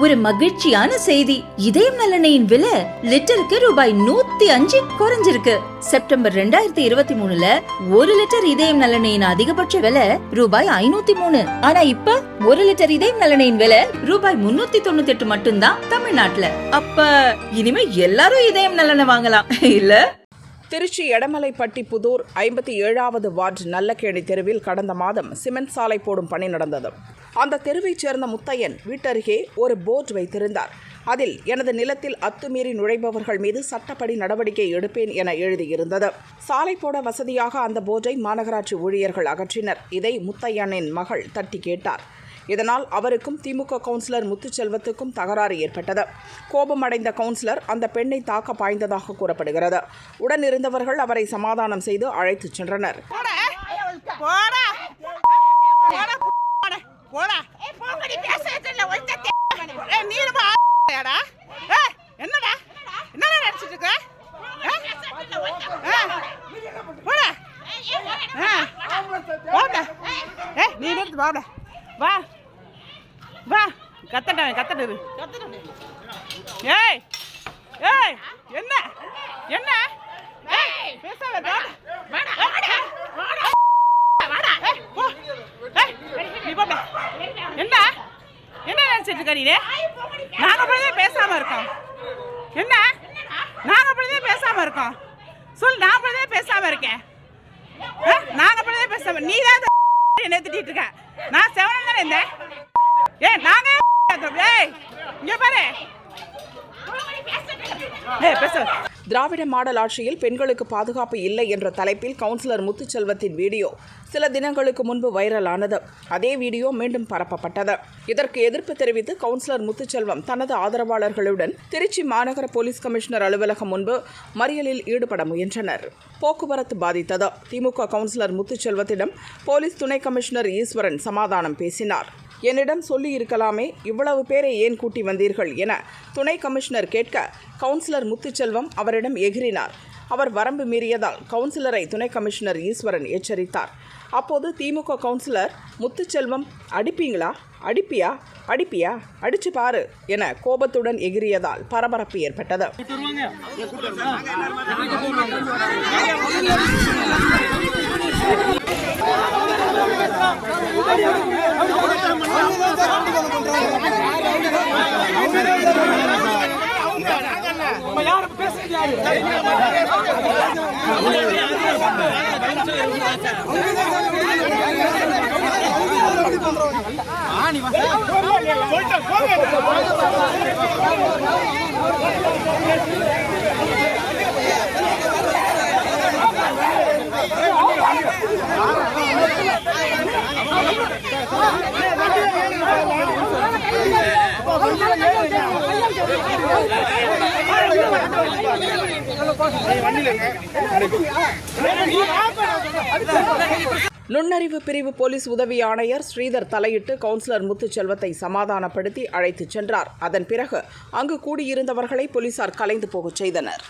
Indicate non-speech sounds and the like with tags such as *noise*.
ஒரு மகிழ்ச்சியான செய்தி. இதயம் நலனையின் விலை லிட்டருக்கு ரூபாய் நூத்தி அஞ்சு குறைஞ்சிருக்கு. செப்டம்பர் ரெண்டாயிரத்தி இருபத்தி மூணுல ஒரு லிட்டர் இதயம் நலனையின் அதிகபட்ச விலை ரூபாய் ஐநூத்தி மூணு. ஆனா இப்ப ஒரு லிட்டர் இதயம் நலனையின் விலை ரூபாய் முன்னூத்தி தொண்ணூத்தி எட்டு மட்டும்தான் தமிழ்நாட்டுல. அப்ப இனிமே எல்லாரும் இதயம் நலனை வாங்கலாம். இல்ல? திருச்சி எடமலைப்பட்டி புதூர் ஐம்பத்தி ஏழாவது வார்டு நல்லக்கேணி தெருவில் கடந்த மாதம் சிமெண்ட் சாலை போடும் பணி நடந்தது. அந்த தெருவைச் சேர்ந்த முத்தையன் வீட்டருகே ஒரு போர்ட் வைத்திருந்தார். அதில் எனது நிலத்தில் அத்துமீறி நுழைபவர்கள் மீது சட்டப்படி நடவடிக்கை எடுப்பேன் என எழுதியிருந்தது. சாலை போட வசதியாக அந்த போர்டை மாநகராட்சி ஊழியர்கள் அகற்றினர். இதை முத்தையனின் மகள் தட்டி கேட்டார். இதனால் அவருக்கும் திமுக கவுன்சிலர் முத்துச்செல்வத்துக்கும் தகராறு ஏற்பட்டது. கோபமடைந்த கவுன்சிலர் அந்த பெண்ணை தாக்க பாய்ந்ததாக கூறப்படுகிறது. உடனிருந்தவர்கள் அவரை சமாதானம் செய்து அழைத்துச் சென்றனர். போடா. போங்கடி பேசறதுல ஒருத்த ஏய் நீ ரொம்ப ஆடா ஏய் என்னடா? என்னடா நடிச்சிட்டு இருக்க? போடா போடா. ஏய் நீ நிறுத்து போடா வா. வா. கத்தடா கத்தடு ஏய் ஏய் என்ன? என்ன? ஏய் பேசாத வாடா வாடா. ஏய், போ. ஏய், நீ போ பே. என்ன என்ன நாங்கள் அப்படிதான் பேசாமல் இருக்கோம். என்ன? நாங்கள் அப்படிதான் பேசாமல் இருக்கோம். சொல் நான் அப்படிதான் பேசாமல் இருக்கேன். நாங்கள் அப்படிதான் அப்படியே பேசாம நீ தான் *laughs* என்ன திட்டிட்டு இருக்க. நான் செவனம் தானே இருந்தேன் ஏ நாங்க *laughs* ஏய் இங்கே பாரு. திராவிட மாடல் ஆட்சியில் பெண்களுக்கு பாதுகாப்பு இல்லை என்ற தலைப்பில் கவுன்சிலர் முத்துச்செல்வத்தின் வீடியோ சில தினங்களுக்கு முன்பு வைரலானது. அதே வீடியோ மீண்டும் பரப்பப்பட்டது. இதற்கு எதிர்ப்பு தெரிவித்து கவுன்சிலர் முத்துச்செல்வம் தனது ஆதரவாளர்களுடன் திருச்சி மாநகர போலீஸ் கமிஷனர் அலுவலகம் முன்பு மறியலில் ஈடுபட முயன்றனர். போக்குவரத்து பாதித்தது. திமுக கவுன்சிலர் முத்துச்செல்வத்திடம் போலீஸ் துணை கமிஷனர் ஈஸ்வரன் சமாதானம் பேசினார். என்னிடம் சொல்லியிருக்கலாமே இவ்வளவு பேரை ஏன் கூட்டி வந்தீர்கள் என துணை கமிஷனர் கேட்க கவுன்சிலர் முத்துச்செல்வம் அவரிடம் எகிறினார். அவர் வரம்பு மீறியதால் கவுன்சிலரை துணை கமிஷனர் ஈஸ்வரன் எச்சரித்தார். அப்போது திமுக கவுன்சிலர் முத்துச்செல்வம் அடிப்பீங்களா? அடிப்பியா? அடிப்பியா? அடிச்சு பாரு என கோபத்துடன் எகிரியதால் பரபரப்பு ஏற்பட்டது. Yeah. நுண்ணறிவு பிரிவு போலீஸ் உதவி ஆணையர் ஸ்ரீதர் தலையிட்டு கவுன்சிலர் முத்துச்செல்வத்தை சமாதானப்படுத்தி அழைத்துச் சென்றார். அதன் பிறகு அங்கு கூடியிருந்தவர்களை போலீசார் கலைந்து போகச் செய்தனர்.